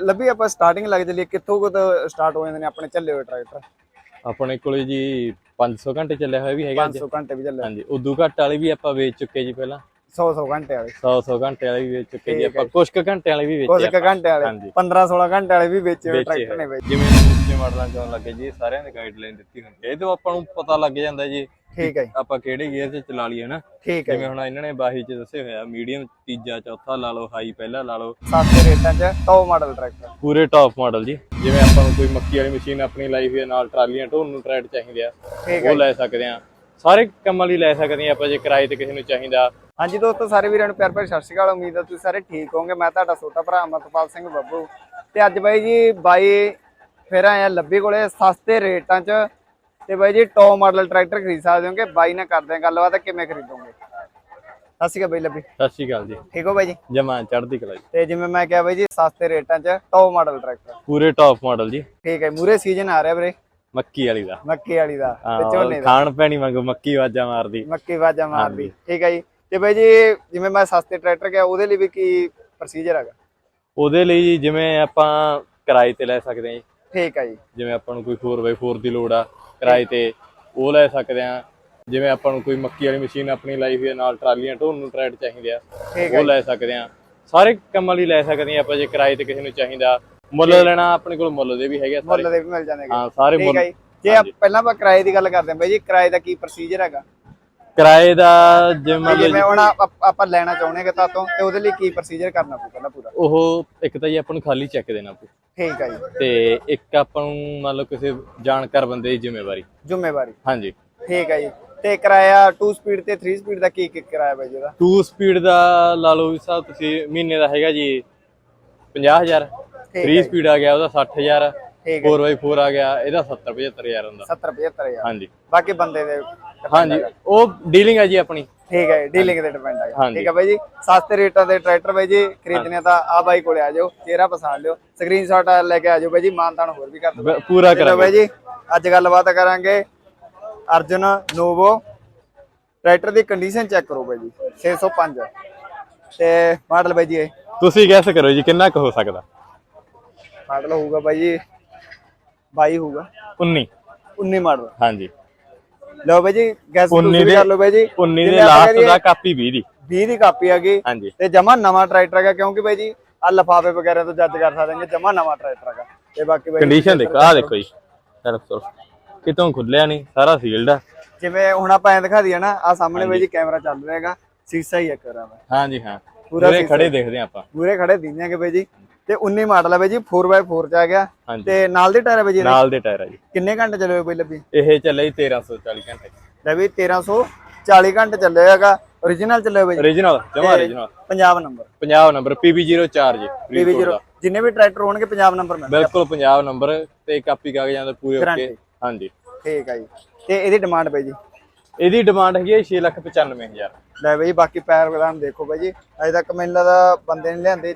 ਲੱਭੀ ਆਪਾਂ ਸਟਾਰਟਿੰਗ ਲੱਗ ਜਲੀਏ ਕਿੱਥੋਂ ਕੋ ਸਟਾਰਟ ਹੋ ਜਾਂਦੇ ਨੇ ਆਪਣੇ ਚੱਲੇ ਹੋਏ ਟਰੈਕਟਰ ਆਪਣੇ ਕੋਲੇ ਜੀ 500 ਘੰਟੇ ਚੱਲਿਆ ਹੋਇਆ ਵੀ ਹੈਗਾ ਅੱਜ। 500 ਘੰਟੇ ਵੀ ਚੱਲੇ ਹਾਂਜੀ ਉਦੋਂ ਘੱਟ ਵਾਲੇ ਵੀ ਆਪਾਂ ਵੇਚ ਚੁੱਕੇ ਜੀ ਪਹਿਲਾਂ। 100 100 ਘੰਟੇ ਵਾਲੇ। 100 100 ਘੰਟੇ ਵਾਲੇ ਵੀ ਵੇਚ ਚੁੱਕੇ ਜੀ ਆਪਾਂ ਕੁਝ ਕੁ ਘੰਟੇ ਵਾਲੇ ਵੀ ਕੁਝ ਵੇਚੇ ਕੁ ਘੰਟੇ ਵਾਲੇ। ਹਾਂਜੀ। 15 16 ਘੰਟੇ ਵਾਲੇ ਵੀ ਵੇਚੇ ਟਰੈਕਟਰ ਨੇ। ਵੇਚੇ। ਜਿਵੇਂ ਉੱਚੇ ਮਾਡਲਾਂ ਚੋਂ ਲੱਗੇ ਜੀ ਸਾਰਿਆਂ ਦੀ ਗਾਈਡਲਾਈਨ ਦਿੱਤੀ ਹੁੰਦੀ ਹੈ। ਇਹ ਤੋਂ ਆਪਾਂ ਨੂੰ ਪਤਾ ਲੱਗ ਜਾਂਦਾ ਜੀ ਠੀਕ ਹੈ ਆਪਾਂ ਕਿਹੜੇ ਗੇਅਰ 'ਚ ਚਲਾ ਲਈਏ ਨਾ। ਠੀਕ ਹੈ। ਜਿਵੇਂ ਹੁਣ ਇਹਨਾਂ ਨੇ ਬਾਹੀ 'ਚ ਦੱਸੇ ਹੋਇਆ ਮੀਡੀਅਮ ਤੀਜਾ ਚੌਥਾ ਲਾ ਲਓ ਹਾਈ ਪਹਿਲਾ ਲਾ ਲਓ। ਸਸਤੇ ਰੇਟਾਂ 'ਚ ਟੌਪ ਮਾਡਲ ਟਰੈਕਟਰ ਪੂਰੇ ਟੌਪ ਮਾਡਲ ਜੀ। ਜਿਵੇਂ ਆਪਾਂ ਨੂੰ ਕੋਈ ਮੱਕੀ ਵਾਲੀ ਮਸ਼ੀਨ ਆਪਣੀ ਲਾਈ ਹੋਈ ਹੈ ਨਾਲ ਟਰਾਲੀਆਂ ਢੋਣ ਨੂੰ ਟਰੈਡ ਚਾਹੀਦੇ ਆ। ਉਹ ਲੈ ਸਕਦੇ ਆ। ਸਾਰੇ ਕੰਮਾਂ ਲਈ ਲੈ ਸਕਦੇ ਆ ਆਪਾਂ ਜੇ ਕਿਰਾਏ ਤੇ ਕਿਸੇ ਨੂੰ ਚਾਹੀਦਾ। ਹਾਂਜੀ ਦੋਸਤੋ ਸਾਰੇ ਵੀਰਾਂ ਨੂੰ ਪਿਆਰ ਭਰੀ ਸਤਿ ਸ਼੍ਰੀ ਅਕਾਲ। ਉਮੀਦ ਹੈ ਤੁਸੀਂ ਸਾਰੇ ਠੀਕ ਹੋਵੋਗੇ। ਮੈਂ ਤੁਹਾਡਾ ਛੋਟਾ ਭਰਾ ਅਮਰਪਾਲ ਸਿੰਘ ਬੱਬੂ। ਤੇ ਅੱਜ ਬਾਈ ਜੀ ਬਾਈ ਫਿਰ ਆਇਆ ਲੱਭੀ ਕੋਲੇ ਸਸਤੇ ਰੇਟਾਂ 'ਚ। ਤੇ ਬਾਈ ਜੀ ਟੌਪ ਮਾਡਲ ਟਰੈਕਟਰ ਖਰੀਦ ਸਕਦੇ ਹੋਗੇ। ਬਾਈ ਨਾਲ ਕਰਦੇ ਹਾਂ ਗੱਲਬਾਤ ਕਿਵੇਂ ਖਰੀਦੋਗੇ? ਸਤਿ ਸ਼੍ਰੀ ਅਕਾਲ ਬਾਈ ਲੱਭੀ। ਸਤਿ ਸ਼੍ਰੀ ਅਕਾਲ ਜੀ। ਠੀਕ ਹੋ ਬਾਈ ਜੀ? ਜਮਾ ਚੜ੍ਹਦੀ ਕਲਾ ਜੀ। ਤੇ ਜਿਵੇਂ ਮੈਂ ਕਿਹਾ ਬਾਈ ਜੀ ਸਸਤੇ ਰੇਟਾਂ 'ਚ ਟੌਪ ਮਾਡਲ ਟਰੈਕਟਰ ਪੂਰੇ ਟੌਪ ਮਾਡਲ ਜੀ। ਠੀਕ ਹੈ ਮੂਰੇ ਸੀਜ਼ਨ ਆ ਰਿਹਾ ਵੀਰੇ। ਮੱਕੀ ਵਾਲੀ ਦਾ। ਮੱਕੀ ਵਾਲੀ ਦਾ ਤੇ ਝੋਨੇ ਦਾ। ਖਾਣ ਪੈਣੀ ਵਾਂਗੂ ਮੱਕੀ ਵਾਜਾ ਮਾਰਦੀ। ਮੱਕੀ ਵਾਜਾ ਮਾਰਦੀ। ਠੀਕ ਹੈ ਜੀ ਤੇ ਬਾਈ ਜੀ ਜਿਵੇਂ ਮੈਂ ਸਸਤੇ ਟਰੈਕਟਰ ਗਿਆ ਉਹਦੇ ਲਈ ਵੀ ਕੀ ਪ੍ਰੋਸੀਜਰ ਹੈਗਾ? ਉਹਦੇ ਲਈ ਜੀ ਜਿਵੇਂ ਆਪਾਂ ਕਿਰਾਏ ਤੇ ਲੈ ਸਕਦੇ ਆ ਜੀ। ਠੀਕ ਹੈ ਜੀ। ਜਿਵੇਂ ਆਪਾਂ ਨੂੰ ਕੋਈ 4x4 ਦੀ ਲੋੜ ਆ ਕਿਰਾਏ ਤੇ ਉਹ ਲੈ ਸਕਦੇ ਆ ਜਿਵੇਂ ਆਪਾਂ ਨੂੰ ਕੋਈ ਮੱਕੀ ਵਾਲੀ ਮਸ਼ੀਨ ਆਪਣੀ ਲਾਈ ਹੋਈ ਹੈ ਨਾਲ ਟਰਾਲੀਆਂ ਢੋਣ ਨੂੰ ਟਰੈਡ ਚਾਹੀਦੇ ਆ। ਉਹ ਲੈ ਸਕਦੇ ਆ ਸਾਰੇ ਕੰਮਾਂ ਲਈ ਲੈ ਸਕਦੇ ਆ ਆਪਾਂ ਜੇ ਕਿਰਾਏ ਤੇ ਕਿਸੇ ਨੂੰ ਚਾਹੀਦਾ। ਮੁੱਲ ਲੈਣਾ ਆਪਣੇ ਕੋਲ ਮੁੱਲ ਦੇ ਵੀ ਹੈਗੇ ਆ ਸਾਰੇ। ਮੁੱਲ ਦੇ ਵੀ ਮਿਲ ਜਾਂਦੇ ਹਾਂ ਸਾਰੇ ਮੁੱਲ। ਹੈ ਜੀ। ਪਹਿਲਾਂ ਆਪਾਂ ਕਿਰਾਏ ਦੀ ਗੱਲ ਕਰਦੇ ਹਾਂ ਬਾਈ ਜੀ ਕਿਰਾਏ ਦਾ ਕੀ ਪ੍ਰੋਸੀਜਰ ਹੈਗਾ? ਕਿਰਾਏ ਦਾ ਜਿਵੇਂ ਮੰਨ ਜਿਵੇਂ ਹੁਣ ਆਪ- ਆਪਾਂ ਲੈਣਾ ਚਾਹੁੰਦੇ ਕਿ ਤਾਤੋਂ ਤੇ ਉਹਦੇ ਲਈ ਕੀ ਪ੍ਰੋਸੀਜਰ ਕਰਨਾ ਪਊ ਪਹਿਲਾਂ ਪੂਰਾ? ਉਹ ਇੱਕ ਤਾਂ ਜੀ ਆਪਾਂ ਨੂੰ ਖਾਲੀ ਚੈੱਕ ਦੇਣਾ ਪਊ। ਠੀਕ ਹੈ ਜੀ। ਤੇ ਇੱਕ ਆਪਾਂ ਨੂੰ ਮੰਨ ਲਓ ਕਿਸੇ ਜਾਣਕਾਰ ਬੰਦੇ ਦੀ ਜ਼ਿੰਮੇਵਾਰੀ। ਜ਼ਿੰਮੇਵਾਰੀ। ਹਾਂਜੀ। ਠੀਕ ਹੈ ਜੀ। ਤੇ ਕਿਰਾਇਆ 2 ਸਪੀਡ ਤੇ 3 ਸਪੀਡ ਦਾ ਕੀ ਕੀ ਕਿਰਾਇਆ ਬਾਈ ਜੀ ਉਹਦਾ? 2 ਸਪੀਡ ਦਾ ਲਾ ਲਓ ਵੀ ਸਾਹਿਬ ਤੁਸੀਂ ਮਹੀਨੇ ਦਾ ਹੈਗਾ ਜੀ 50000 ਠੀਕ 3 ਸਪੀਡ ਆ ਗਿਆ ਉਹਦਾ 60000 ਠੀਕ ਹੈ 4x4 ਆ ਗਿਆ ਇਹਦਾ 70 75000 ਹੁੰਦਾ। 70 75000 ਹਾਂਜੀ। ਬਾਕੀ ਬੰਦੇ ਦੇ ਹਾਂਜੀ ਉਹ ਡੀਲਿੰਗ ਹੈ ਜੀ ਆਪਣੀ। ਠੀਕ ਹੈ ਡੀਲਿੰਗ ਤੇ ਡਿਪੈਂਡ ਹੈਗਾ ਹਾਂਜੀ। ਠੀਕ ਹੈ ਬਾਈ ਜੀ ਸਸਤੇ ਰੇਟਾਂ ਦੇ ਟਰੈਕਟਰ ਬਾਈ ਜੀ ਖਰੀਦਣੇ ਆ ਤਾਂ ਆ ਬਾਈ ਕੋਲੇ ਆ ਜਾਓ ਚਿਹਰਾ ਪਛਾਣ ਲਿਓ। ਸਕਰੀਨਸ਼ਾਟ ਲੈ ਕੇ ਆ ਜਾਓ ਬਾਈ ਜੀ ਮਾਨਤਾਨ ਹੋਰ ਵੀ ਕਰ ਦਿਓ। ਬ- ਪੂਰਾ ਚਲੋ ਕਰਾਂਗੇ। ਬਾਈ ਜੀ ਅੱਜ ਗੱਲਬਾਤ ਕਰਾਂਗੇ। ਅਰਜਨ ਨੋਵੋ ਟਰੈਕਟਰ ਦੀ ਕੰਡੀਸ਼ਨ ਚੈੱਕ ਕਰੋ ਬਾਈ ਜੀ 605 ਤੇ ਮਾਡਲ ਬਾਈ ਜੀ ਇਹ। ਤੁਸੀਂ ਗੈਸ ਕਰੋ ਜੀ ਕਿੰਨਾ ਕੁ ਹੋ ਸਕਦਾ? ਮਾਡਲ ਹੋਊਗਾ ਬਾਈ ਜੀ 22 ਹੋਊਗਾ। 19 19 ਮਾਡਲ। ਹਾਂਜੀ। ਲਓ ਬਾਈ ਜੀ ਗੈਸ 19 ਤੁਸੀਂ ਵੀ ਦੇ ਕਰ ਲਓ ਬਾਈ ਜੀ। 19 ਦੇ ਲਾਸਟ ਦਾ ਕਾਪੀ 20 ਦੀ। 20 ਦੀ ਕਾਪੀ ਆ ਗਈ। ਹਾਂਜੀ। ਤੇ ਜਮਾ ਨਵਾਂ ਟਰੈਕਟਰ ਹੈਗਾ ਕਿਉਂਕਿ ਬਾਈ ਜੀ ਆ ਲਫਾਫੇ ਵਗੈਰਾ ਤੋਂ ਜੱਜ ਕਰ ਸਕਦੇ ਹਾਂ ਜਮਾ ਨਵਾਂ ਟਰੈਕਟਰ ਹੈਗਾ। ਤੇ ਬਾਕੀ ਬਾਈ ਕੰਡੀਸ਼ਨ ਦੇਖੋ ਆਹ ਦੇਖੋ ਜੀ। ਚਲੋ ਕਿਤੋਂ ਖੁੱਲਿਆ ਨਹੀਂ ਸਾਰਾ ਸੀਲਡ ਆ। ਜਿਵੇਂ ਹੁਣ ਆਪਾਂ ਐਂ ਦਿਖਾ ਦਈਏ ਨਾ ਆ ਸਾਹਮਣੇ ਬਾਈ ਜੀ ਕੈਮਰਾ ਚੱਲ ਰਿਹਾ ਹੈਗਾ ਸੀਸਾ ਹੀ ਇੱਕ ਕਰਾਂ ਮੈਂ ਹਾਂਜੀ ਹਾਂ। ਪੂਰਾ। ਖੜੇ ਦੇਖਦੇ ਆਪਾਂ। ਪੂਰੇ ਖੜੇ ਦਿੰਦੇਗੇ ਬਾਈ ਜੀ। ਤੇ 19 ਮਾਡਲ ਹੈ ਬਾਈ ਜੀ 4x4 ਚ ਆ ਗਿਆ। ਤੇ ਨਾਲ ਦੇ ਟਾਇਰ ਹੈ ਬਾਈ ਜੀ? ਨਾਲ ਦੇ ਟਾਇਰ ਆ ਜੀ। ਕਿੰਨੇ ਘੰਟੇ ਚੱਲੇ ਬਾਈ ਲੱਭੀ? ਇਹ ਚੱਲੇ ਜੀ 1340 ਘੰਟੇ। ਲੈ ਵੀ 1340 ਘੰਟੇ ਚੱਲੇ ਹੋਏਗਾ origignal ਚੱਲੇ ਬਾਈ origignal ਜਮਾ origignal Punjab number Punjab number PB04 ਜੀ PV0 ਜਿੰਨੇ ਵੀ ਟਰੈਕਟਰ ਹੋਣਗੇ ਪੰਜਾਬ ਨੰਬਰ ਮਿਲ ਬਿਲਕੁਲ ਪੰਜਾਬ ਨੰਬਰ ਤੇ ਕਾਪੀ ਕਾਗਜ਼ਾਂ ਦੇ ਪੂਰੇ ਓਕੇ। ਹਾਂਜੀ। ਠੀਕ ਹੈ ਜੀ। ਤੇ ਇਹਦੀ ਡਿਮਾਂਡ ਬਾਈ ਜੀ? ਇਹਦੀ ਡਿਮਾਂਡ ਹੈਗੀ ਹੈ 695000 ਲੈ ਬਾਈ ਬਾਕੀ ਪੈਰ ਵਗਾਨ ਦੇਖੋ ਬਾਈ ਜੀ। ਅਜੇ ਤੱਕ ਮੈਨੂੰ ਲੱਗਦਾ ਬੰਦੇ ਨੇ ਲਿਆਂਦੇ।